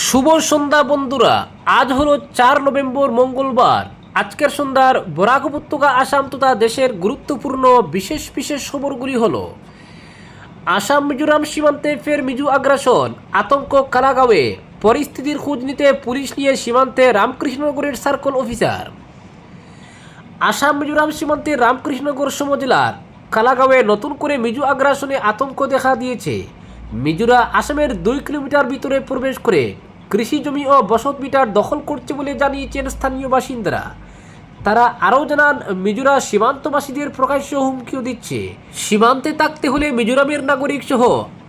শুভ সন্ধ্যা বন্ধুরা। আজ হলো চার নভেম্বর মঙ্গলবার। আজকের সন্ধ্যার বরাক উপত্যকা আসাম তথা দেশের গুরুত্বপূর্ণ বিশেষ বিশেষ খবরগুলি হল, আসাম, মিজোরাম সীমান্তে ফের মিজু আগ্রাসন, আতঙ্ক কালাগাঁওয়ে পরিস্থিতির খোঁজ নিতে পুলিশ নিয়ে সীমান্তে রামকৃষ্ণনগরের সার্কেল অফিসার, আসাম, মিজোরাম সীমান্তে রামকৃষ্ণনগর সমজেলার কালাগাঁওয়ে নতুন করে মিজু আগ্রাসনে আতঙ্ক দেখা দিয়েছে। মিজোরা আসামের দুই কিলোমিটার ভিতরে প্রবেশ করে কৃষি জমি ও বসত বিটার দখল করছে বলে জানিয়েছেন স্থানীয় বাসিন্দারা। তারা আরও জানান, মিজোরা সীমান্তবাসীদের প্রকাশ্য হুমকিও দিচ্ছে। সীমান্তে থাকতে হলে মিজোরামের নাগরিক সহ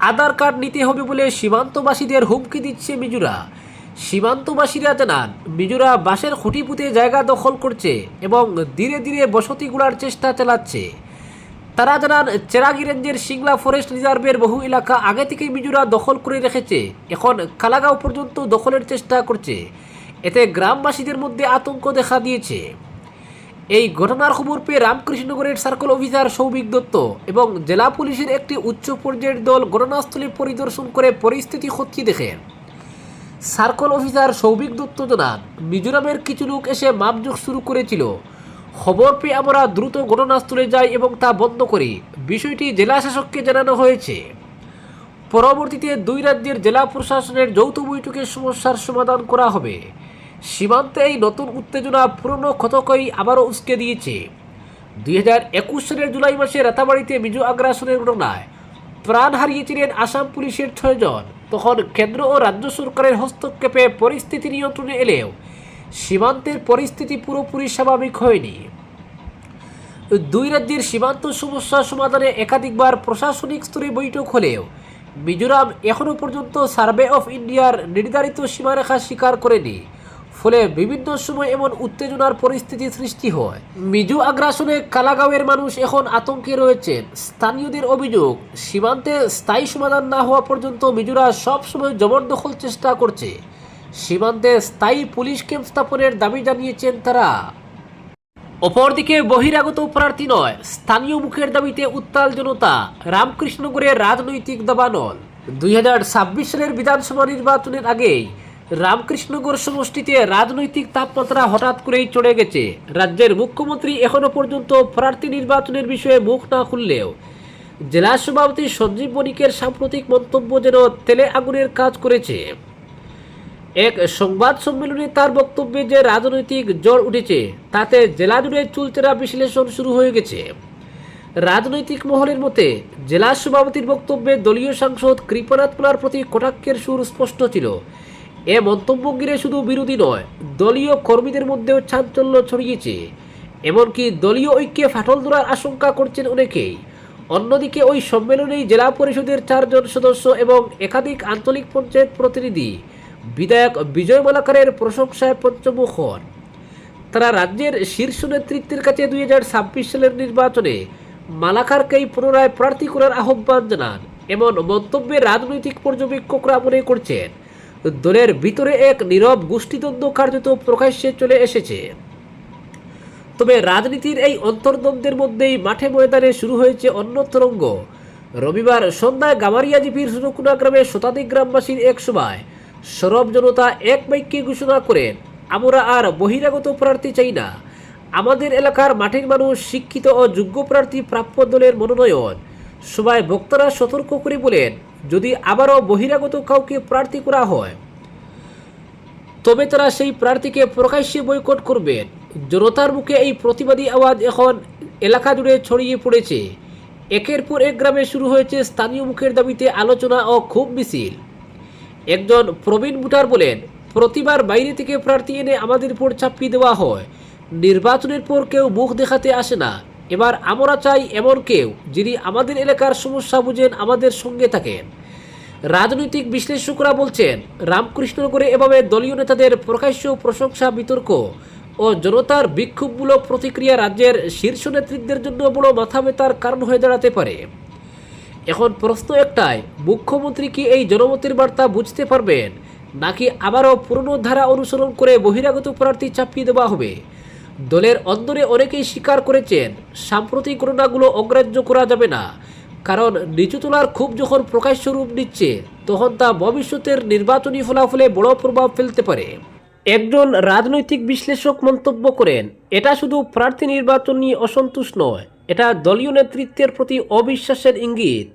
আধার কার্ড নিতে হবে বলে সীমান্তবাসীদের হুমকি দিচ্ছে মিজোরা। সীমান্তবাসীরা জানান, মিজোরা বাসের খুঁটি পুঁতে জায়গা দখল করছে এবং ধীরে ধীরে বসতি গুলার চেষ্টা চালাচ্ছে। তারা জানান চেরাগি রেঞ্জের সিংলা ফরেস্ট রিজার্ভের বহু এলাকা আগে থেকেই মিজোরা দখল করে রেখেছে। এখন কালাগাঁও পর্যন্ত দখলের চেষ্টা করছে। এতে গ্রামবাসীদের মধ্যে আতঙ্ক দেখা দিয়েছে। এই ঘটনার খবর পেয়ে রামকৃষ্ণনগরের সার্কেল অফিসার সৌভিক দত্ত এবং জেলা পুলিশের একটি উচ্চ পর্যায়ের দল ঘটনাস্থলে পরিদর্শন করে পরিস্থিতি খতিয়ে দেখেন। সার্কেল অফিসার সৌভিক দত্ত জানান, মিজোরামের কিছু লোক এসে মাপযোগ শুরু করেছিল। খবর পেয়ে আমরা দ্রুত ঘটনাস্থলে যাই এবং তা বন্ধ করি। বিষয়টি জেলা শাসককে জানানো হয়েছে। পরবর্তীতে দুই রাজ্যের জেলা প্রশাসনের যৌথ বৈঠকে সমস্যার সমাধান করা হবে। সীমান্তে এই নতুন উত্তেজনা পুরনো ক্ষতকই আবারও উস্কে দিয়েছে। দুই হাজার একুশ সালের জুলাই মাসে রাতাবাড়িতে মিজো আগ্রাসনের ঘটনায় প্রাণ হারিয়েছিলেন আসাম পুলিশের ছয়জন। তখন কেন্দ্র ও রাজ্য সরকারের হস্তক্ষেপে পরিস্থিতি নিয়ন্ত্রণে এলেও সীমান্তের পরিস্থিতি পুরোপুরি স্বাভাবিক হয়নি। দুই রাজ্যের সীমান্ত সমস্যা সমাধানে একাধিকবার প্রশাসনিক স্তরে বৈঠক হলেও মিজোরাম এখনও পর্যন্ত সার্ভে অফ ইন্ডিয়ার নির্ধারিত সীমারেখা স্বীকার করেনি। ফলে বিভিন্ন সময় এমন উত্তেজনার পরিস্থিতি সৃষ্টি হয়। মিজো আগ্রাসনে কালাগাঁওয়ের মানুষ এখন আতঙ্কে রয়েছেন। স্থানীয়দের অভিযোগ, সীমান্তে স্থায়ী সমাধান না হওয়া পর্যন্ত মিজোরা সবসময় জবরদখল চেষ্টা করছে। সীমান্তে স্থায়ী পুলিশ ক্যাম্প স্থাপনের দাবি জানিয়েছেন তারা। অপরদিকে বহিরাগত প্রার্থী নয়, স্থানীয় মুখের দাবিতে উত্তাল জনতা রামকৃষ্ণগড়ের রাজনৈতিক দাবানল। দুই সালের বিধানসভা নির্বাচনের আগেই রামকৃষ্ণগড় সমষ্টিতে রাজনৈতিক তাপমাত্রা হঠাৎ করেই চড়ে গেছে। রাজ্যের মুখ্যমন্ত্রী এখনও পর্যন্ত প্রার্থী নির্বাচনের বিষয়ে মুখ না খুললেও জেলা সভাপতি সঞ্জীব বণিকের সাম্প্রতিক মন্তব্য যেন তেলে আগুনের কাজ করেছে। এক সংবাদ সম্মেলনে তার বক্তব্যে যে রাজনৈতিক জ্বর উঠেছে, তাতে জেলা জুড়ে চুলচেরা বিশ্লেষণ শুরু হয়ে গেছে। রাজনৈতিক মহলের মতে, জেলা সভাপতির বক্তব্যে দলীয় সাংসদ কৃপনাথ মোলার প্রতি কটাক্ষের সুর স্পষ্ট ছিল। এ মন্তব্য ঘিরে শুধু বিরোধী নয়, দলীয় কর্মীদের মধ্যেও চাঞ্চল্য ছড়িয়েছে। এমনকি দলীয় ঐক্যে ফাটল ধরার আশঙ্কা করছেন অনেকেই। অন্যদিকে ওই সম্মেলনেই জেলা পরিষদের চারজন সদস্য এবং একাধিক আঞ্চলিক পঞ্চায়েত প্রতিনিধি বিধায়ক বিজয় মালাকারের প্রশংসায় পঞ্চমুখ হন তারা রাজ্যের শীর্ষ নেতৃত্বের কাছে দুই হাজার ছাব্বিশ সালের নির্বাচনে মালাকারকেই পুনরায় প্রার্থী করার আহ্বান জানান। এমন মন্তব্যে রাজনৈতিক পর্যবেক্ষকরা মনে করছেন, দলের ভিতরে এক নীরব গোষ্ঠীদ্বন্দ্ব কার্যত প্রকাশ্যে চলে এসেছে। তবে রাজনীতির এই অন্তর্দ্বন্দ্বের মধ্যেই মাঠে ময়দানে শুরু হয়েছে অন্য তরঙ্গ রবিবার সন্ধ্যায় গামারিয়া জিপির সুরকুনা গ্রামে শতাধিক গ্রামবাসীর এক সভায় সরব জনতা এক বাক্যে ঘোষণা করেন আমরা আর বহিরাগত প্রার্থী চাই না। আমাদের এলাকার মাঠের মানুষ শিক্ষিত ও যোগ্য প্রার্থী প্রাপ্য দলের মনোনয়ন। সবাই বক্তারা সতর্ক করে বলেন, যদি আবারও বহিরাগত কাউকে প্রার্থী করা হয়, তবে তারা সেই প্রার্থীকে প্রকাশ্যে বয়কট করবেন। জনতার মুখে এই প্রতিবাদী আওয়াজ এখন এলাকা জুড়ে ছড়িয়ে পড়েছে। একের পর এক গ্রামে শুরু হয়েছে স্থানীয় মুখের দাবিতে আলোচনা ও খুব মিছিল। একজন প্রবীণ ভোটার বলেন, প্রতিবার বাইরে থেকে প্রার্থী এনে আমাদের উপর চাপিয়ে দেওয়া হয়। নির্বাচনের পর কেউ মুখ দেখাতে আসে না। এবার আমরা চাই এমন কেউ যিনি আমাদের এলাকার সমস্যা বুঝেন, আমাদের সঙ্গে থাকেন। রাজনৈতিক বিশ্লেষকরা বলছেন, রামকৃষ্ণনগরে এভাবে দলীয় নেতাদের প্রকাশ্য প্রশংসা, বিতর্ক ও জনতার বিক্ষোভমূলক প্রতিক্রিয়া রাজ্যের শীর্ষ নেতৃত্বের জন্য বড় মাথা ব্যথার কারণ হয়ে দাঁড়াতে পারে। এখন প্রশ্ন একটাই, মুখ্যমন্ত্রী কি এই জনমতের বার্তা বুঝতে পারবেন? নাকি আবারও পুরনো ধারা অনুসরণ করে বহিরাগত প্রার্থী চাপিয়ে দেওয়া হবে? দলের অন্দরে অনেকেই স্বীকার করেছেন, সাম্প্রতিক ঘটনাগুলো অগ্রাহ্য করা যাবে না। কারণ নিচুতলার খুব যখন প্রকাশ্য রূপ নিচ্ছে, তখন তা ভবিষ্যতের নির্বাচনী ফলাফলে বড় প্রভাব ফেলতে পারে। একজন রাজনৈতিক বিশ্লেষক মন্তব্য করেন, এটা শুধু প্রার্থী নির্বাচন নিয়ে অসন্তোষ নয় এটা দলীয় নেতৃত্বের প্রতি অবিশ্বাসের ইঙ্গিত।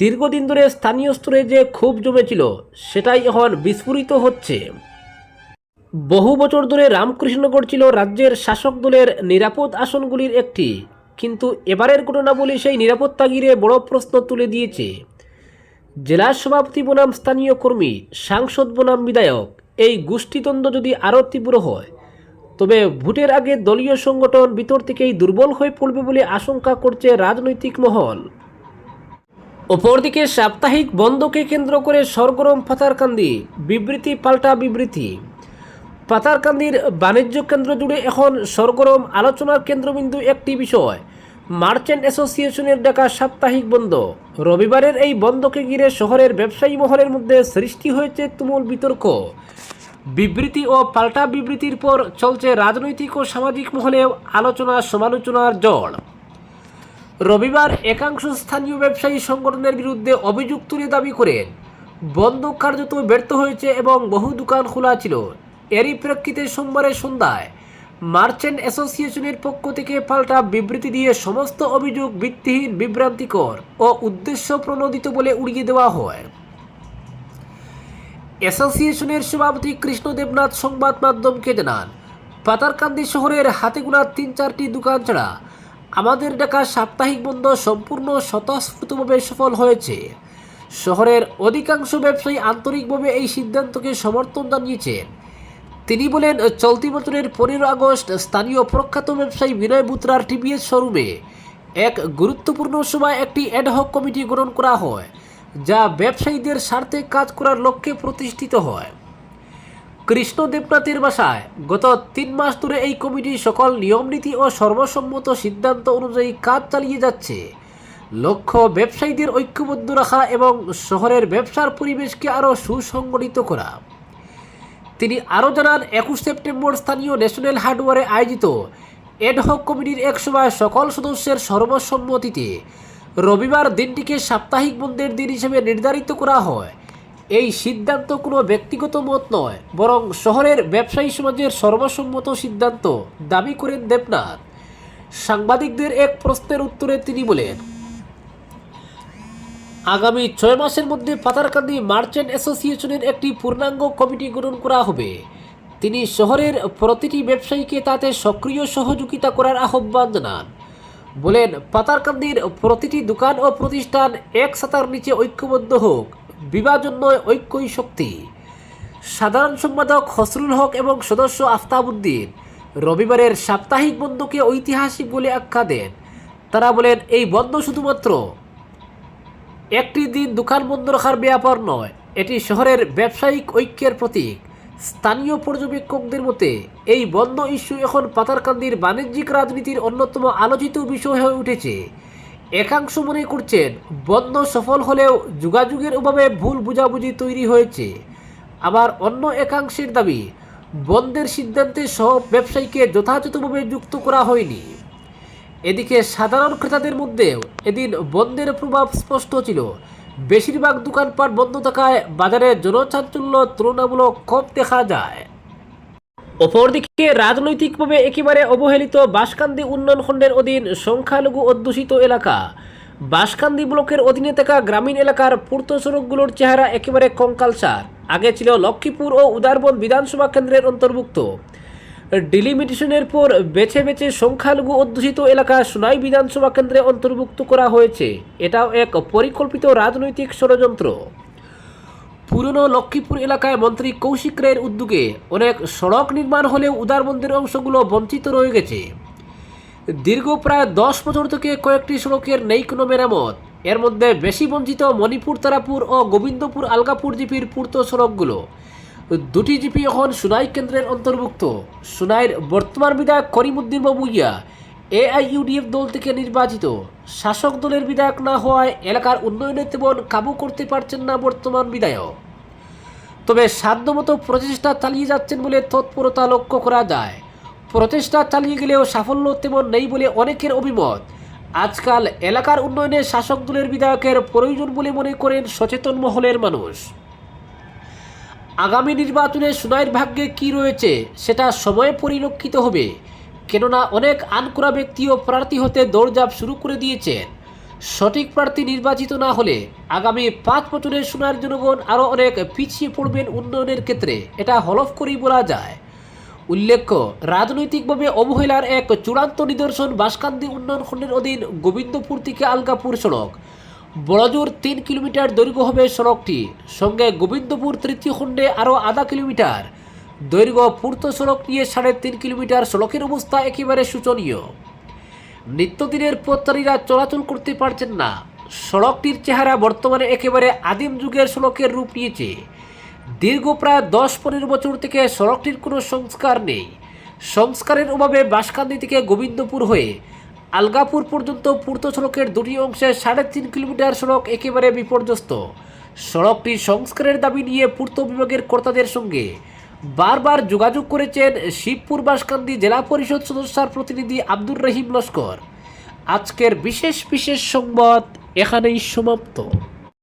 দীর্ঘদিন ধরে স্থানীয় স্তরে যে ক্ষোভ জমেছিল, সেটাই এখন বিস্ফোরিত হচ্ছে। বহু বছর ধরে রামকৃষ্ণগড় ছিল রাজ্যের শাসক দলের নিরাপদ আসনগুলির একটি, কিন্তু এবারের ঘটনাবলী সেই নিরাপত্তা ঘিরে বড় প্রশ্ন তুলে দিয়েছে। জেলা সভাপতি বনাম স্থানীয় কর্মী, সাংসদ বনাম বিধায়ক, এই গোষ্ঠীদ্বন্দ্ব যদি আরও তীব্র হয় তবে ভোটের আগে দলীয় সংগঠন ভিতর থেকেই দুর্বল হয়ে পড়বে বলে আশঙ্কা করছে রাজনৈতিক মহল। অপরদিকে সাপ্তাহিক বন্ধকে কেন্দ্র করে সরগরম পাতারকান্দি, বিবৃতি পাল্টা বিবৃতি। পাতারকান্দির বাণিজ্য কেন্দ্র জুড়ে এখন সরগরম আলোচনার কেন্দ্রবিন্দু একটি বিষয়। মার্চেন্ট অ্যাসোসিয়েশনের ডাকা সাপ্তাহিক বন্ধ। রবিবারের এই বন্ধকে ঘিরে শহরের ব্যবসায়ী মহলের মধ্যে সৃষ্টি হয়েছে তুমুল বিতর্ক। বিবৃতি ও পাল্টা বিবৃতির পর চলছে রাজনৈতিক ও সামাজিক মহলে আলোচনা সমালোচনার জড় রবিবার একাংশ স্থানীয় ব্যবসায়ী সংগঠনের বিরুদ্ধে অভিযোগ তুলে দাবি করেন বন্ধ কার্যত ব্যর্থ হয়েছে এবং বহু দোকান খোলা ছিল। এরই প্রেক্ষিতে সোমবারের সন্ধ্যায় মার্চেন্ট অ্যাসোসিয়েশনের পক্ষ থেকে পাল্টা বিবৃতি দিয়ে সমস্ত অভিযোগ ভিত্তিহীন, বিভ্রান্তিকর ও উদ্দেশ্য প্রণোদিত বলে উড়িয়ে দেওয়া হয়। অ্যাসোসিয়েশনের সভাপতি কৃষ্ণ দেবনাথ সংবাদ মাধ্যমকে জানান পাতারকান্দি শহরের হাতে গোনা তিন চারটি দোকান ছাড়া আমাদের ডাকা সাপ্তাহিক বন্ধ সম্পূর্ণ স্বতঃস্ফূর্তভাবে সফল হয়েছে। শহরের অধিকাংশ ব্যবসায়ী আন্তরিকভাবে এই সিদ্ধান্তকে সমর্থন জানিয়েছেন। তিনি বলেন, চলতি বছরের পনেরো আগস্ট স্থানীয় প্রখ্যাত ব্যবসায়ী বিনয় বুত্রার টিভিএস শোরুমে এক গুরুত্বপূর্ণ সময় একটি অ্যাডহক কমিটি গঠন করা হয়। যা ব্যবসায়ীদের স্বার্থে কাজ করার লক্ষ্যে প্রতিষ্ঠিত হয়। কৃষ্ণ দেবনাথের বাসায় গত তিন মাস ধরে এই কমিটি সকল নিয়মনীতি ও সর্বসম্মত সিদ্ধান্ত অনুযায়ী কাজ চালিয়ে যাচ্ছে। লক্ষ্য, ব্যবসায়ীদের ঐক্যবদ্ধ রাখা এবং শহরের ব্যবসার পরিবেশকে আরও সুসংগঠিত করা। তিনি আরও জানান, একুশ সেপ্টেম্বর স্থানীয় ন্যাশনাল হার্ডওয়ারে আয়োজিত এডহক কমিটির এক সভায় সকল সদস্যের সর্বসম্মতিতে রবিবার দিনটিকে সাপ্তাহিক বন্ধের দিন হিসেবে নির্ধারিত করা হয়। এই সিদ্ধান্ত কোনো ব্যক্তিগত মত নয়, বরং শহরের ব্যবসায়ী সমাজের সর্বসম্মত সিদ্ধান্ত দাবি করেন দেবনাথ। সাংবাদিকদের এক প্রশ্নের উত্তরে তিনি বলেন, আগামী ছয় মাসের মধ্যে পাতারকান্দি মার্চেন্ট অ্যাসোসিয়েশনের একটি পূর্ণাঙ্গ কমিটি গঠন করা হবে। তিনি শহরের প্রতিটি ব্যবসায়ীকে তাতে সক্রিয় সহযোগিতা করার আহ্বান জানান। বলেন, পাতারকান্দির প্রতিটি দোকান ও প্রতিষ্ঠান এক সাতার নিচে ঐক্যবদ্ধ হোক, বিভাজন নয় ঐক্যই শক্তি। সাধারণ সম্পাদক হসরুল হক এবং সদস্য আফতাবউদ্দিন রবিবারের সাপ্তাহিক বন্ধকে ঐতিহাসিক বলে আখ্যা দেন। তারা বলেন, এই বন্ধ শুধুমাত্র একটি দিন দোকান বন্ধ রাখার ব্যাপার নয়, এটি শহরের ব্যবসায়িক ঐক্যের প্রতীক। স্থানীয় পর্যবেক্ষকদের মতে, এই বন্ধ ইস্যু এখন পাতারকান্দির বাণিজ্যিক রাজনীতির অন্যতম আলোচিত বিষয় হয়ে উঠেছে। একাংশ মনে করছেন, বন্ধ সফল হলেও যোগাযোগের অভাবে ভুল বুঝাবুঝি তৈরি হয়েছে। আবার অন্য একাংশের দাবি, বন্ধের সিদ্ধান্তে সব ব্যবসায়ীকে যথাযথভাবে যুক্ত করা হয়নি। এদিকে সাধারণ ক্রেতাদের মধ্যেও এদিন বন্ধের প্রভাব স্পষ্ট ছিল। বেশিরভাগ দোকানপাট বন্ধ থাকায় বাজারে জনচাঞ্চল্য তুলনামূলক কম দেখা যায়। অপরদিকে রাজনৈতিকভাবে একেবারে অবহেলিত বাঁশকান্দি উন্নয়ন খণ্ডের অধীন সংখ্যালঘু অধ্যুষিত এলাকা। বাঁশকান্দি ব্লকের অধীনে থাকা গ্রামীণ এলাকার পূর্ত সড়কগুলোর চেহারা একেবারে কঙ্কালসার। আগে ছিল লক্ষ্মীপুর ও উদারবন বিধানসভা কেন্দ্রের অন্তর্ভুক্ত। ডিলিমিটেশনের পর বেছে বেছে সংখ্যালঘু অধ্যুষিত এলাকা সোনাই বিধানসভা কেন্দ্রে অন্তর্ভুক্ত করা হয়েছে। এটাও এক পরিকল্পিত রাজনৈতিক ষড়যন্ত্র। পুরনো লক্ষ্মীপুর এলাকায় মন্ত্রী কৌশিক রায়ের উদ্যোগে অনেক সড়ক নির্মাণ হলেও উদারবন্দের অংশগুলো বঞ্চিত রয়ে গেছে। দীর্ঘ প্রায় দশ বছর থেকে কয়েকটি সড়কের নেই কোনো মেরামত। এর মধ্যে বেশি বঞ্চিত মণিপুর, তারাপুর ও গোবিন্দপুর, আলগাপুর জিপির পূর্ত সড়কগুলো। দুটি জিপি এখন সুনাই কেন্দ্রের অন্তর্ভুক্ত। সুনাইয়ের বর্তমান বিধায়ক করিমুদ্দিন বাবুইয়া এআইইউডিএফ দল থেকে নির্বাচিত। শাসক দলের বিধায়ক না হওয়ায় এলাকার উন্নয়নে তেমন কাবু করতে পারছেন না বর্তমান বিধায়ক। তবে সাধ্যমতো প্রচেষ্টা চালিয়ে যাচ্ছেন বলে তৎপরতা লক্ষ্য করা যায়। প্রচেষ্টা চালিয়ে গেলেও সাফল্য তেমন নেই বলে অনেকের অভিমত। আজকাল এলাকার উন্নয়নে শাসক দলের বিধায়কের প্রয়োজন বলে মনে করেন সচেতন মহলের মানুষ। আগামী নির্বাচনে সোনাইয়ের ভাগ্যে কি রয়েছে, সেটা সময়ে পরিলক্ষিত হবে। কেননা অনেক আনকোরা ব্যক্তিও প্রার্থী হতে দৌড়ঝাঁপ শুরু করে দিয়েছেন। সঠিক প্রার্থী নির্বাচিত না হলে আগামী পাঁচ বছরের সোনার জনগণ আরও অনেক পিছিয়ে পড়বেন উন্নয়নের ক্ষেত্রে, এটা হলফ করেই বলা যায়। উল্লেখ্য, রাজনৈতিকভাবে অবহেলার এক চূড়ান্ত নিদর্শন বাসকান্দি উন্নয়ন খণ্ডের অধীন গোবিন্দপুর থেকে আলগাপুর সড়ক। বড়জোর তিন কিলোমিটার দৈর্ঘ্য হবে সড়কটি। সঙ্গে গোবিন্দপুর তৃতীয় খণ্ডে আরও আধা কিলোমিটার। দৈর্ঘ্য পূর্ত সড়ক নিয়ে সাড়ে তিন কিলোমিটার সড়কের অবস্থা একেবারে শোচনীয়। নিত্যদিনের পথচারীরা চলাচল করতে পারছেন না। সড়কটির চেহারা বর্তমানে একেবারে আদিম যুগের সড়কের রূপ নিয়েছে। দীর্ঘ প্রায় দশ পনেরো বছর থেকে সড়কটির কোনো সংস্কার নেই। সংস্কারের অভাবে বাসকান্দি থেকে গোবিন্দপুর হয়ে আলগাপুর পর্যন্ত পূর্ত সড়কের দুটি অংশে সাড়ে তিন কিলোমিটার সড়ক একেবারে বিপর্যস্ত। সড়কটি সংস্কারের দাবি নিয়ে পূর্ত বিভাগের কর্তাদের সঙ্গে বারবার যোগাযোগ করেছেন শিবপুর বাসকান্দি জেলা পরিষদ সদস্যার প্রতিনিধি আব্দুর রহিম লস্কর। আজকের বিশেষ বিশেষ সংবাদ এখানেই সমাপ্ত।